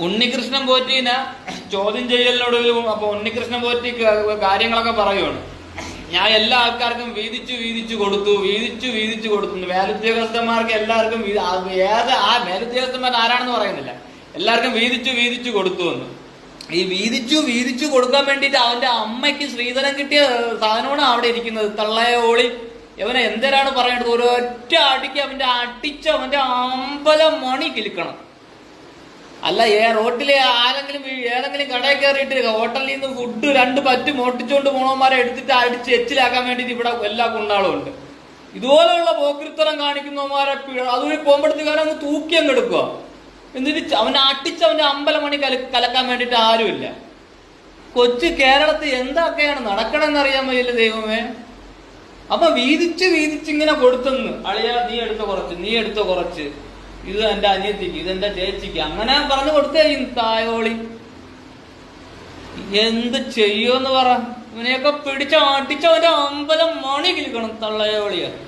ഉണ്ണികൃഷ്ണൻ പോറ്റീനെ ചോദ്യം ചെയ്യലിനൊടുവിൽ അപ്പൊ ഉണ്ണികൃഷ്ണൻ പോറ്റി കാര്യങ്ങളൊക്കെ പറയുവാണ്. ഞാൻ എല്ലാ ആൾക്കാർക്കും വീതിച്ചു വീതിച്ചു കൊടുത്തു വീതിച്ചു വീതിച്ചു കൊടുത്തു. മേലുദ്യോഗസ്ഥന്മാർക്ക് എല്ലാവർക്കും ഏത് ആ മേലുദ്യോഗസ്ഥന്മാർ ആരാണെന്ന് പറയുന്നില്ല. എല്ലാവർക്കും വീതിച്ചു വീതിച്ചു കൊടുത്തു എന്ന്. ഈ വീതിച്ചു വീതിച്ചു കൊടുക്കാൻ വേണ്ടിയിട്ട് അവന്റെ അമ്മയ്ക്ക് ശ്രീധരൻ കിട്ടിയ സാധനമാണ് അവിടെ ഇരിക്കുന്നത്. തള്ളയോളി. ഇവനെ എന്തരാണ് പറയേണ്ടത്? ഒരൊറ്റ അടിക്ക് അവന്റെ അടിച്ച് അവന്റെ അമ്പലം മണി കിളിക്കണം അല്ല ഏ റോട്ടിലെ ആരെങ്കിലും ഏതെങ്കിലും കടയിൽ കയറിയിട്ട് ഹോട്ടലിൽ നിന്ന് ഫുഡ് രണ്ട് പറ്റ് മോട്ടിച്ചോണ്ട് പോണവന്മാരെ എടുത്തിട്ട് അടിച്ച് എച്ചിലാക്കാൻ വേണ്ടിയിട്ട് ഇവിടെ എല്ലാ കുണ്ടാളും ഉണ്ട്. ഇതുപോലെയുള്ള പോക്കൃത്തരം കാണിക്കുന്നവന്മാരെ അതുവഴി പോകുമ്പോഴത്തേക്കാരും അങ്ങ് തൂക്കി അങ്ങ് എടുക്കുക എന്നിട്ട് അവനെ അട്ടിച്ച് അവന്റെ അമ്പലമണി കല കലക്കാൻ വേണ്ടിയിട്ട് ആരുമില്ല. കൊച്ചു കേരളത്തിൽ എന്തൊക്കെയാണ് നടക്കണമെന്ന് അറിയാൻ വയ്യല്ല ദൈവമേ? അപ്പൊ വീതിച്ച് വീതിച്ച് ഇങ്ങനെ കൊടുത്തെന്ന്. അളിയാ നീ എടുത്ത കുറച്ച് നീ എടുത്ത കുറച്ച്. ഇത് എന്റെ അനിയത്തിക്ക് ഇത് എന്റെ ചേച്ചിക്ക്. അങ്ങനെ പറഞ്ഞു കൊടുത്തേ തായോളി എന്ത് ചെയ്യുമെന്ന് പറ. ഇവനെയൊക്കെ പിടിച്ച അടിച്ചവന്റെ അമ്പലം മണി കിളിക്കണം തള്ളയോളിയ.